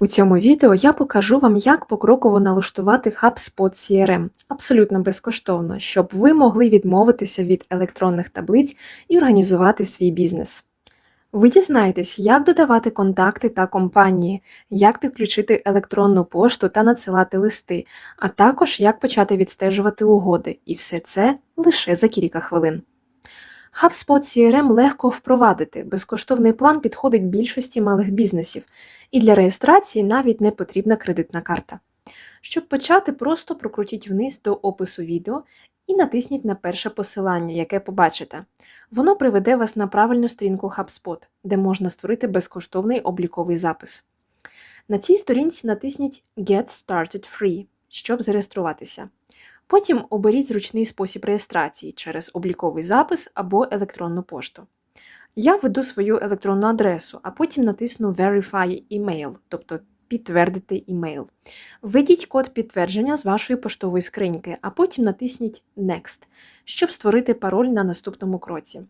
У цьому відео я покажу вам, як покроково налаштувати HubSpot CRM абсолютно безкоштовно, щоб ви могли відмовитися від електронних таблиць і організувати свій бізнес. Ви дізнаєтесь, як додавати контакти та компанії, як підключити електронну пошту та надсилати листи, а також як почати відстежувати угоди, і все це лише за кілька хвилин. HubSpot CRM легко впровадити, безкоштовний план підходить більшості малих бізнесів, і для реєстрації навіть не потрібна кредитна карта. Щоб почати, просто прокрутіть вниз до опису відео і натисніть на перше посилання, яке побачите. Воно приведе вас на правильну сторінку HubSpot, де можна створити безкоштовний обліковий запис. На цій сторінці натисніть Get Started Free, щоб зареєструватися. Потім оберіть зручний спосіб реєстрації через обліковий запис або електронну пошту. Я введу свою електронну адресу, а потім натисну Verify Email, тобто підтвердити email. Введіть код підтвердження з вашої поштової скриньки, а потім натисніть Next, щоб створити пароль на наступному кроці.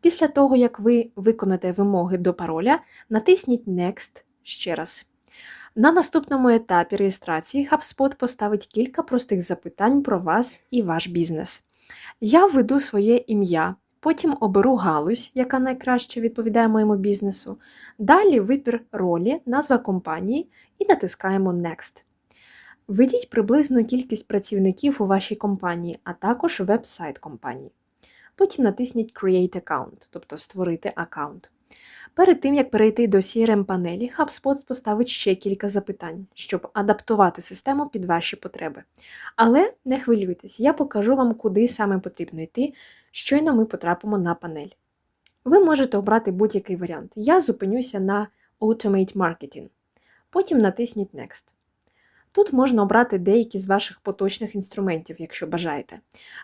Після того, як ви виконаєте вимоги до пароля, натисніть Next ще раз. На наступному етапі реєстрації HubSpot поставить кілька простих запитань про вас і ваш бізнес. Я введу своє ім'я, потім оберу галузь, яка найкраще відповідає моєму бізнесу. Далі вибір ролі, назва компанії і натискаємо Next. Введіть приблизну кількість працівників у вашій компанії, а також веб-сайт компанії. Потім натисніть Create Account, тобто створити аккаунт. Перед тим, як перейти до crm панелі, HubSpot поставить ще кілька запитань, щоб адаптувати систему під ваші потреби. Але не хвилюйтесь, я покажу вам, куди саме потрібно йти, щойно ми потрапимо на панель. Ви можете обрати будь-який варіант. Я зупинюся на Automate Marketing. Потім натисніть Next. Тут можна обрати деякі з ваших поточних інструментів, якщо бажаєте.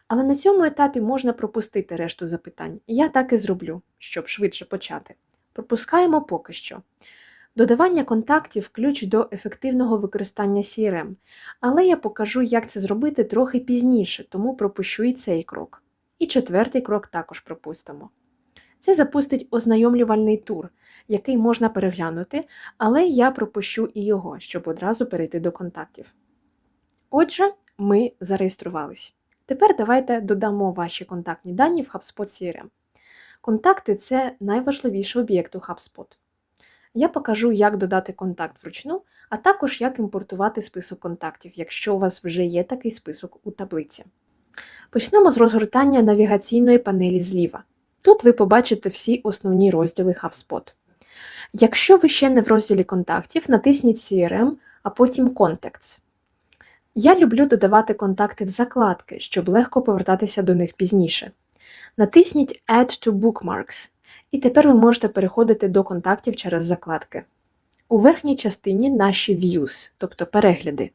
Але на цьому етапі можна пропустити решту запитань. Я так і зроблю, щоб швидше почати. Пропускаємо поки що. Додавання контактів ключ до ефективного використання CRM, але я покажу, як це зробити трохи пізніше, тому пропущу і цей крок. І четвертий крок також пропустимо. Це запустить ознайомлювальний тур, який можна переглянути, але я пропущу і його, щоб одразу перейти до контактів. Отже, ми зареєструвались. Тепер давайте додамо ваші контактні дані в HubSpot CRM. Контакти це найважливіший об'єкт у HubSpot. Я покажу, як додати контакт вручну, а також як імпортувати список контактів, якщо у вас вже є такий список у таблиці. Почнемо з розгортання навігаційної панелі зліва. Тут ви побачите всі основні розділи HubSpot. Якщо ви ще не в розділі контактів, натисніть CRM, а потім Contacts. Я люблю додавати контакти в закладки, щоб легко повертатися до них пізніше. Натисніть Add to Bookmarks, і тепер ви можете переходити до контактів через закладки. У верхній частині наші Views, тобто перегляди.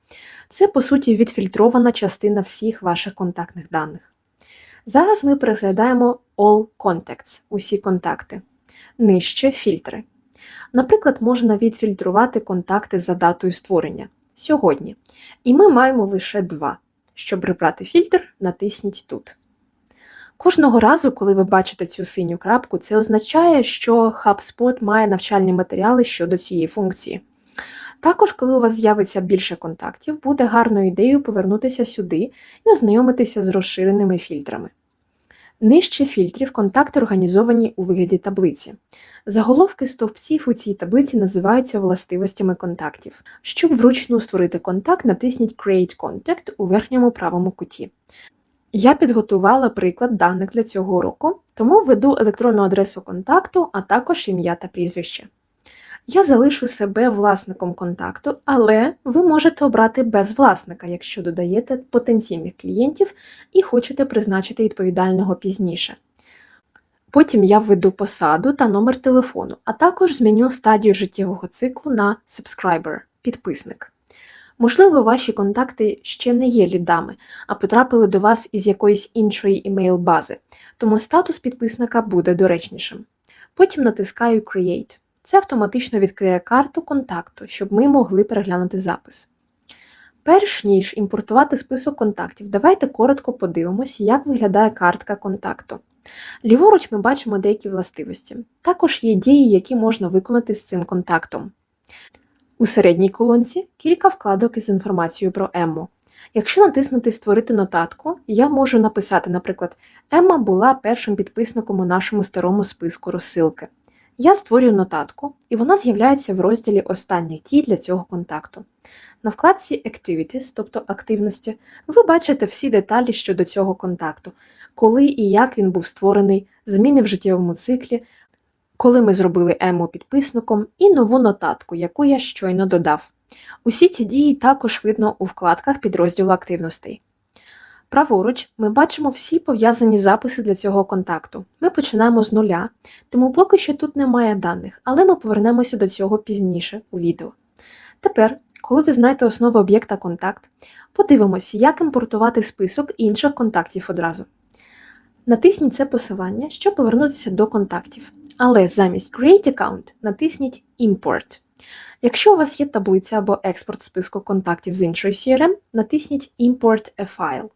Це, по суті, відфільтрована частина всіх ваших контактних даних. Зараз ми переглядаємо All Contacts, усі контакти. Нижче фільтри. Наприклад, можна відфільтрувати контакти за датою створення сьогодні. І ми маємо лише два. Щоб прибрати фільтр, натисніть тут. Кожного разу, коли ви бачите цю синю крапку, це означає, що HubSpot має навчальні матеріали щодо цієї функції. Також, коли у вас з'явиться більше контактів, буде гарною ідеєю повернутися сюди і ознайомитися з розширеними фільтрами. Нижче фільтрів контакти організовані у вигляді таблиці. Заголовки стовпців у цій таблиці називаються властивостями контактів. Щоб вручну створити контакт, натисніть Create Contact у верхньому правому куті. Я підготувала приклад даних для цього уроку, тому введу електронну адресу контакту, а також ім'я та прізвище. Я залишу себе власником контакту, але ви можете обрати без власника, якщо додаєте потенційних клієнтів і хочете призначити відповідального пізніше. Потім я введу посаду та номер телефону, а також зміню стадію життєвого циклу на subscriber підписник. Можливо, ваші контакти ще не є лідами, а потрапили до вас із якоїсь іншої імейл-бази, тому статус підписника буде доречнішим. Потім натискаю Create. Це автоматично відкриє карту контакту, щоб ми могли переглянути запис. Перш ніж імпортувати список контактів, давайте коротко подивимось, як виглядає картка контакту. Ліворуч ми бачимо деякі властивості. Також є дії, які можна виконати з цим контактом. У середній колонці кілька вкладок із інформацією про Емму. Якщо натиснути Створити нотатку, я можу написати, наприклад, Емма була першим підписником у нашому старому списку розсилки. Я створюю нотатку, і вона з'являється в розділі Останні дії для цього контакту. На вкладці Activities, тобто активності, ви бачите всі деталі щодо цього контакту, коли і як він був створений, зміни в життєвому циклі, коли ми зробили Ему підписником, і нову нотатку, яку я щойно додав. Усі ці дії також видно у вкладках підрозділу активностей. Праворуч ми бачимо всі пов'язані записи для цього контакту. Ми починаємо з нуля, тому поки що тут немає даних, але ми повернемося до цього пізніше у відео. Тепер, коли ви знаєте основу об'єкта контакт, подивимося, як імпортувати список інших контактів одразу. Натисніть це посилання, щоб повернутися до контактів. Але замість Create Account натисніть Import. Якщо у вас є таблиця або експорт списку контактів з іншої CRM, натисніть Import a File.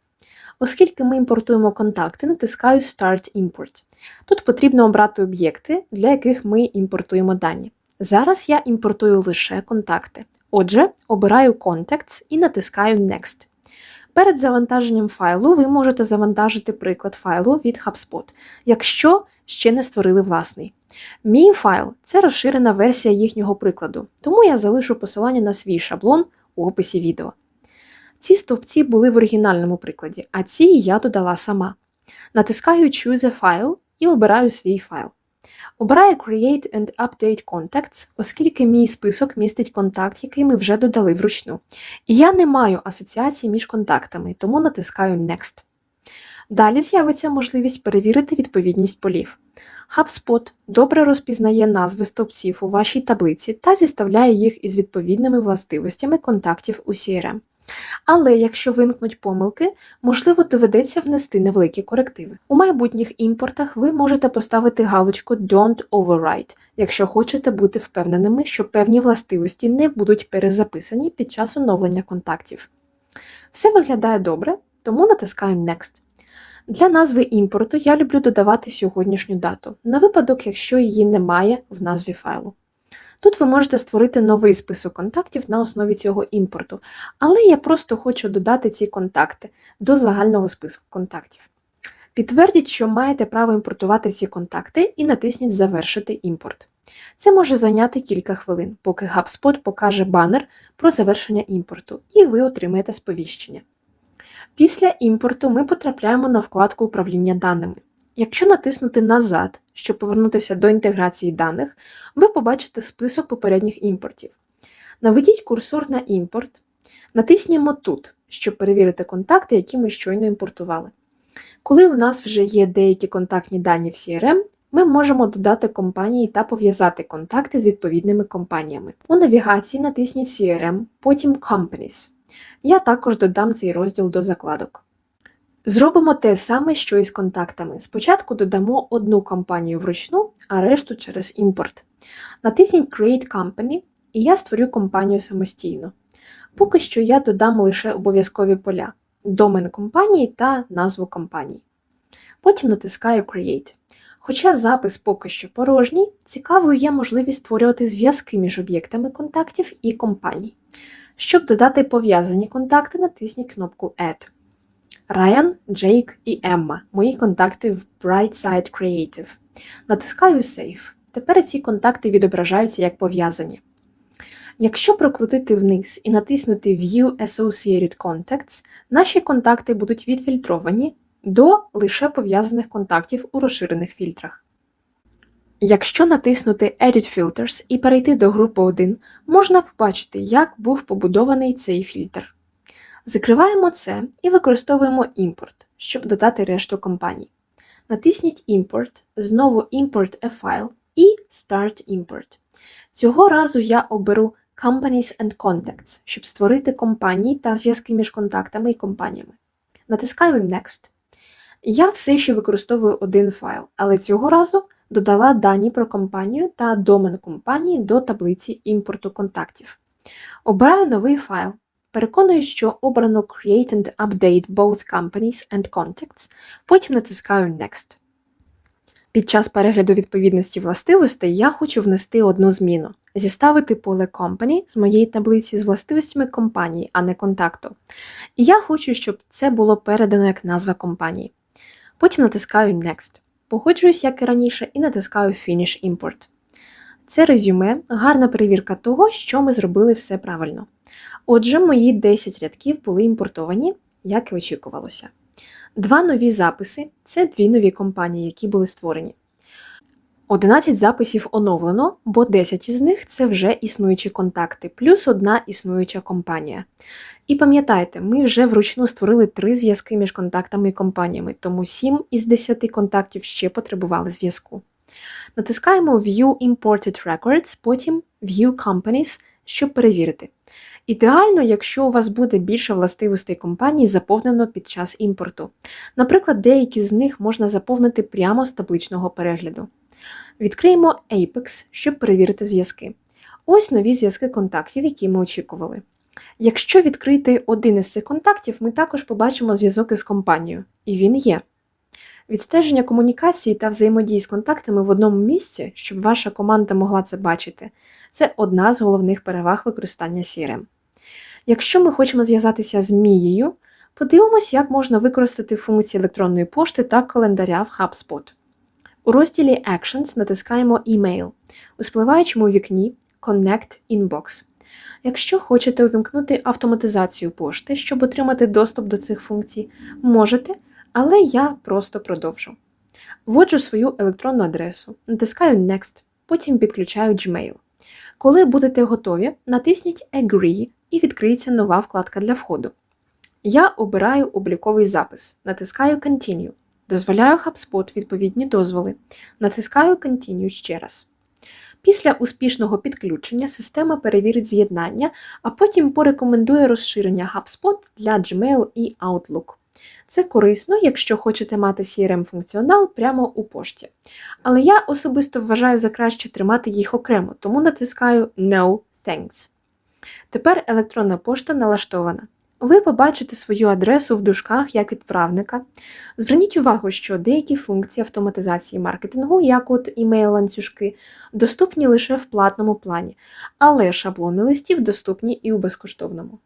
Оскільки ми імпортуємо контакти, натискаю Start Import. Тут потрібно обрати об'єкти, для яких ми імпортуємо дані. Зараз я імпортую лише контакти. Отже, обираю Contacts і натискаю Next. Перед завантаженням файлу ви можете завантажити приклад файлу від HubSpot, якщо ще не створили власний. Мій файл це розширена версія їхнього прикладу, тому я залишу посилання на свій шаблон у описі відео. Ці стовпці були в оригінальному прикладі, а ці я додала сама. Натискаю Choose a File і обираю свій файл. Обираю Create and Update Contacts, оскільки мій список містить контакт, який ми вже додали вручну. І я не маю асоціації між контактами, тому натискаю Next. Далі з'явиться можливість перевірити відповідність полів. HubSpot добре розпізнає назви стовпців у вашій таблиці та зіставляє їх із відповідними властивостями контактів у CRM. Але якщо виникнуть помилки, можливо, доведеться внести невеликі корективи. У майбутніх імпортах ви можете поставити галочку Don't Overwrite, якщо хочете бути впевненими, що певні властивості не будуть перезаписані під час оновлення контактів. Все виглядає добре, тому натискаю Next. Для назви імпорту я люблю додавати сьогоднішню дату, на випадок, якщо її немає в назві файлу. Тут ви можете створити новий список контактів на основі цього імпорту, але я просто хочу додати ці контакти до загального списку контактів. Підтвердіть, що маєте право імпортувати ці контакти і натисніть Завершити імпорт. Це може зайняти кілька хвилин, поки HubSpot покаже банер про завершення імпорту, і ви отримаєте сповіщення. Після імпорту ми потрапляємо на вкладку управління даними. Якщо натиснути Назад, щоб повернутися до інтеграції даних, ви побачите список попередніх імпортів. Наведіть курсор на імпорт, натиснімо тут, щоб перевірити контакти, які ми щойно імпортували. Коли у нас вже є деякі контактні дані в CRM, ми можемо додати компанії та пов'язати контакти з відповідними компаніями. У навігації натисніть CRM, потім Companies. Я також додам цей розділ до закладок. Зробимо те саме, що і з контактами. Спочатку додамо одну компанію вручну, а решту через імпорт. Натисніть Create Company, і я створю компанію самостійно. Поки що я додам лише обов'язкові поля, домен компанії та назву компанії. Потім натискаю Create. Хоча запис поки що порожній, цікавою є можливість створювати зв'язки між об'єктами контактів і компаній. Щоб додати пов'язані контакти, натисніть кнопку Add. Райан, Джейк і Емма мої контакти в Brightside Creative. Натискаю Save. Тепер ці контакти відображаються як пов'язані. Якщо прокрутити вниз і натиснути View Associated Contacts, наші контакти будуть відфільтровані до лише пов'язаних контактів у розширених фільтрах. Якщо натиснути Edit Filters і перейти до групи 1, можна побачити, як був побудований цей фільтр. Закриваємо це і використовуємо імпорт, щоб додати решту компаній. Натисніть Import, знову Import a File і Start Import. Цього разу я оберу Companies and Contacts, щоб створити компанії та зв'язки між контактами і компаніями. Натискаю Next. Я все ще використовую один файл, але цього разу додала дані про компанію та домен компанії до таблиці імпорту контактів. Обираю новий файл. Переконую, що обрано Create and Update both companies and contacts, потім натискаю Next. Під час перегляду відповідності властивостей я хочу внести одну зміну. зіставити поле Company з моєї таблиці з властивостями компанії, а не контакту. І я хочу, щоб це було передано як назва компанії. Потім натискаю Next. Погоджуюсь, як і раніше, і натискаю Finish Import. Це резюме, гарна перевірка того, що ми зробили все правильно. Отже, мої 10 рядків були імпортовані, як і очікувалося. Два нові записи це дві нові компанії, які були створені. 11 записів оновлено, бо 10 із них це вже існуючі контакти, плюс одна існуюча компанія. І пам'ятайте, ми вже вручну створили три зв'язки між контактами і компаніями, тому 7 із 10 контактів ще потребували зв'язку. Натискаємо View Imported Records, потім View Companies, щоб перевірити. Ідеально, якщо у вас буде більше властивостей компанії заповнено під час імпорту. Наприклад, деякі з них можна заповнити прямо з табличного перегляду. Відкриємо Apex, щоб перевірити зв'язки. Ось нові зв'язки контактів, які ми очікували. Якщо відкрити один із цих контактів, ми також побачимо зв'язок із компанією, і він є. Відстеження комунікації та взаємодії з контактами в одному місці, щоб ваша команда могла це бачити, це одна з головних переваг використання CRM. Якщо ми хочемо зв'язатися з Мією, подивимось, як можна використати функції електронної пошти та календаря в HubSpot. У розділі Actions натискаємо Email у спливаючому вікні Connect Inbox. Якщо хочете увімкнути автоматизацію пошти, щоб отримати доступ до цих функцій, можете, але я просто продовжу. Вводжу свою електронну адресу, натискаю Next, потім підключаю Gmail. Коли будете готові, натисніть Agree і відкриється нова вкладка для входу. Я обираю обліковий запис, натискаю Continue. Дозволяю HubSpot відповідні дозволи. Натискаю Continue ще раз. Після успішного підключення система перевірить з'єднання, а потім порекомендує розширення HubSpot для Gmail і Outlook. Це корисно, якщо хочете мати CRM-функціонал прямо у пошті. Але я особисто вважаю за краще тримати їх окремо, тому натискаю No Thanks. Тепер електронна пошта налаштована. Ви побачите свою адресу в дужках як відправника. Зверніть увагу, що деякі функції автоматизації маркетингу, як от імейл-ланцюжки, доступні лише в платному плані, але шаблони листів доступні і у безкоштовному.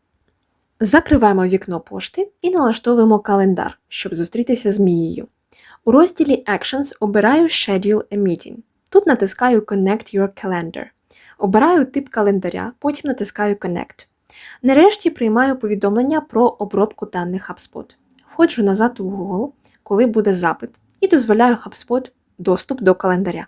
Закриваємо вікно пошти і налаштовуємо календар, щоб зустрітися з Мією. У розділі Actions обираю Schedule a Meeting. Тут натискаю Connect Your Calendar. Обираю тип календаря, потім натискаю Connect. Нарешті приймаю повідомлення про обробку даних HubSpot. Входжу назад у Google, коли буде запит, і дозволяю HubSpot доступ до календаря.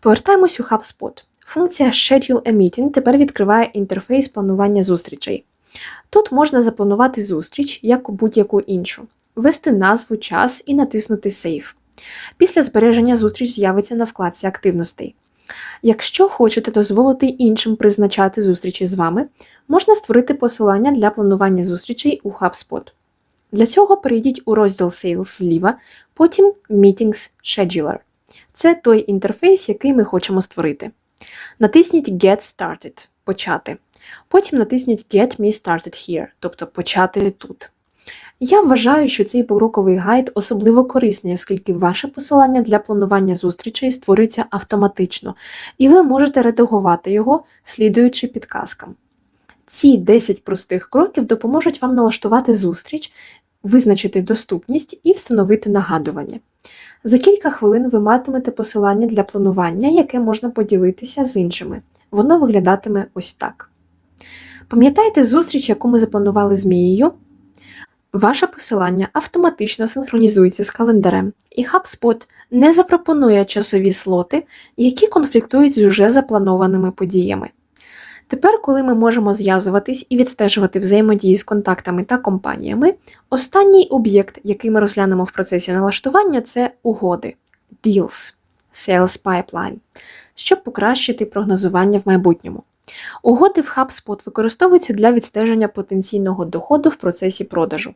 Повертаємось у HubSpot. Функція Schedule a Meeting тепер відкриває інтерфейс планування зустрічей. Тут можна запланувати зустріч як будь-яку іншу, ввести назву, час і натиснути Save. Після збереження зустріч з'явиться на вкладці активностей. Якщо хочете дозволити іншим призначати зустрічі з вами, можна створити посилання для планування зустрічей у HubSpot. Для цього перейдіть у розділ Sales зліва, потім Meetings Scheduler. Це той інтерфейс, який ми хочемо створити. Натисніть Get Started почати. Потім натисніть Get Me Started Here, тобто почати тут. Я вважаю, що цей покроковий гайд особливо корисний, оскільки ваше посилання для планування зустрічей створюється автоматично, і ви можете редагувати його, слідуючи підказкам. Ці 10 простих кроків допоможуть вам налаштувати зустріч, визначити доступність і встановити нагадування. За кілька хвилин ви матимете посилання для планування, яке можна поділитися з іншими. Воно виглядатиме ось так. Пам'ятаєте зустріч, яку ми запланували з Мією? Ваше посилання автоматично синхронізується з календарем, і HubSpot не запропонує часові слоти, які конфліктують з уже запланованими подіями. Тепер, коли ми можемо зв'язуватись і відстежувати взаємодії з контактами та компаніями, останній об'єкт, який ми розглянемо в процесі налаштування, це угоди Deals, Sales Pipeline, щоб покращити прогнозування в майбутньому. Угоди в HubSpot використовуються для відстеження потенційного доходу в процесі продажу.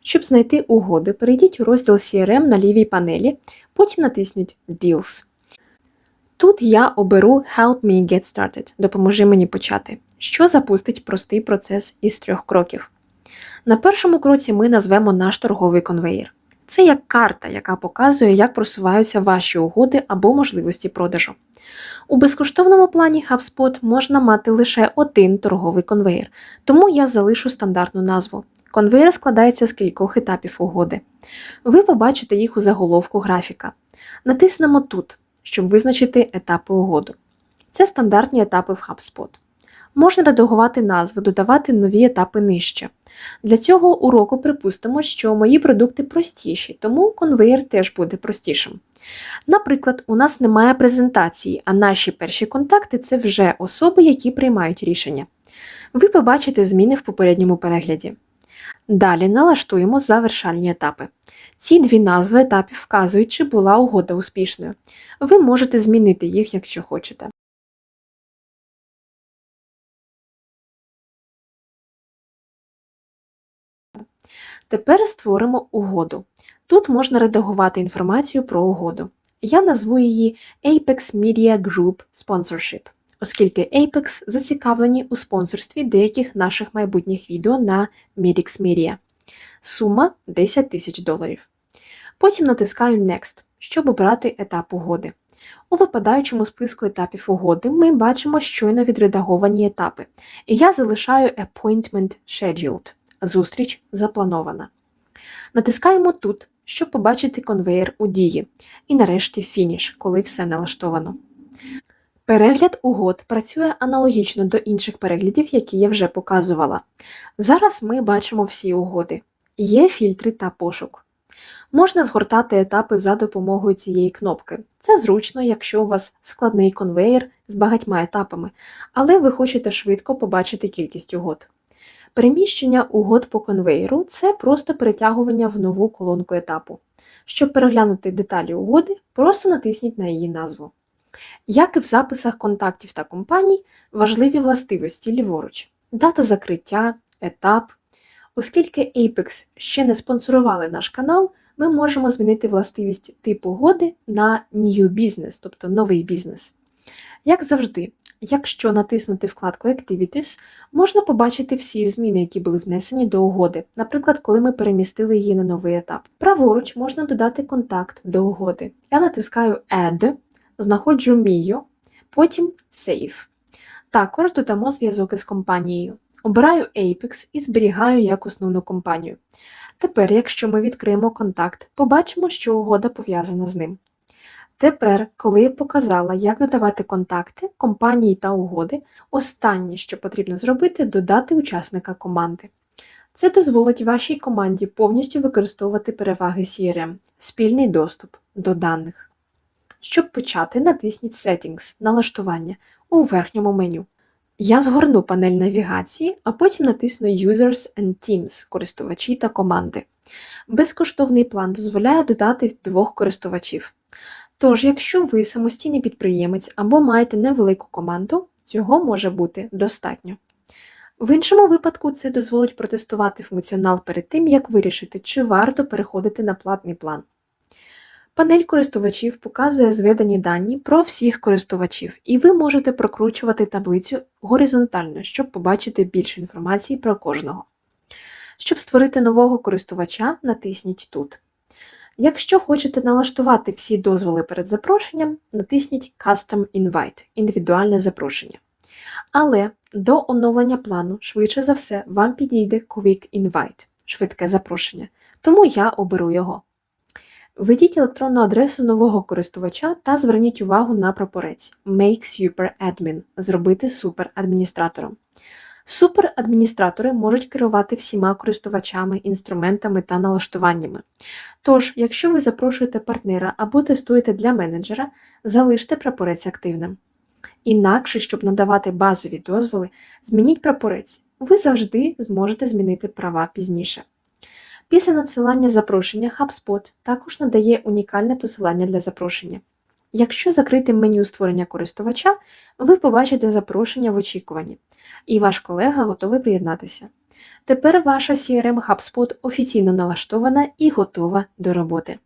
Щоб знайти угоди, перейдіть у розділ CRM на лівій панелі, потім натисніть Deals. Тут я оберу Help me get started, допоможи мені почати, що запустить простий процес із трьох кроків. На першому кроці ми назвемо наш торговий конвеєр. Це як карта, яка показує, як просуваються ваші угоди або можливості продажу. У безкоштовному плані HubSpot можна мати лише один торговий конвеєр, тому я залишу стандартну назву. Конвейер складається з кількох етапів угоди. Ви побачите їх у заголовку графіка. Натиснемо тут, щоб визначити етапи угоду. Це стандартні етапи в HubSpot. Можна редагувати назви, додавати нові етапи нижче. Для цього уроку припустимо, що мої продукти простіші, тому конвейер теж буде простішим. Наприклад, у нас немає презентації, а наші перші контакти це вже особи, які приймають рішення. Ви побачите зміни в попередньому перегляді. Далі налаштуємо завершальні етапи. Ці дві назви етапів вказують, чи була угода успішною. Ви можете змінити їх, якщо хочете. Тепер створимо угоду. Тут можна редагувати інформацію про угоду. Я назву її Apex Media Group Sponsorship, оскільки Apex зацікавлені у спонсорстві деяких наших майбутніх відео на Medix Media. Сума 10 тисяч доларів. Потім натискаю Next, щоб обрати етап угоди. У випадаючому списку етапів угоди ми бачимо щойно відредаговані етапи, і я залишаю Appointment Scheduled зустріч запланована. Натискаємо тут, щоб побачити конвейер у дії, і нарешті фініш, коли все налаштовано. Перегляд угод працює аналогічно до інших переглядів, які я вже показувала. Зараз ми бачимо всі угоди. Є фільтри та пошук. Можна згортати етапи за допомогою цієї кнопки. Це зручно, якщо у вас складний конвейер з багатьма етапами, але ви хочете швидко побачити кількість угод. Переміщення угод по конвейеру це просто перетягування в нову колонку етапу. Щоб переглянути деталі угоди, просто натисніть на її назву. Як і в записах контактів та компаній, важливі властивості ліворуч, дата закриття, етап. Оскільки Apex ще не спонсорували наш канал, ми можемо змінити властивість типу угоди на New Business, тобто новий бізнес. Як завжди, якщо натиснути вкладку Activities, можна побачити всі зміни, які були внесені до угоди, наприклад, коли ми перемістили її на новий етап. Праворуч можна додати контакт до угоди. Я натискаю Add, знаходжу Мію, потім Save. Також додамо зв'язок із компанією. Обираю Apex і зберігаю як основну компанію. Тепер, якщо ми відкриємо контакт, побачимо, що угода пов'язана з ним. Тепер, коли я показала, як додавати контакти, компанії та угоди, останнє, що потрібно зробити, додати учасника команди. Це дозволить вашій команді повністю використовувати переваги CRM, спільний доступ до даних. Щоб почати, натисніть Settings налаштування у верхньому меню. Я згорну панель навігації, а потім натисну Users and Teams користувачі та команди. Безкоштовний план дозволяє додати двох користувачів. Тож, якщо ви самостійний підприємець або маєте невелику команду, цього може бути достатньо. В іншому випадку це дозволить протестувати функціонал перед тим, як вирішити, чи варто переходити на платний план. Панель користувачів показує зведені дані про всіх користувачів, і ви можете прокручувати таблицю горизонтально, щоб побачити більше інформації про кожного. Щоб створити нового користувача, натисніть тут. Якщо хочете налаштувати всі дозволи перед запрошенням, натисніть Custom Invite індивідуальне запрошення. Але до оновлення плану, швидше за все, вам підійде Quick Invite швидке запрошення, тому я оберу його. Введіть електронну адресу нового користувача та зверніть увагу на прапорець Make Super Admin зробити суперадміністратором. Суперадміністратори можуть керувати всіма користувачами, інструментами та налаштуваннями. Тож, якщо ви запрошуєте партнера або тестуєте для менеджера, залиште прапорець активним. Інакше, щоб надавати базові дозволи, змініть прапорець. Ви завжди зможете змінити права пізніше. Після надсилання запрошення HubSpot також надає унікальне посилання для запрошення. Якщо закрити меню створення користувача, ви побачите запрошення в очікуванні, і ваш колега готовий приєднатися. Тепер ваша CRM HubSpot офіційно налаштована і готова до роботи.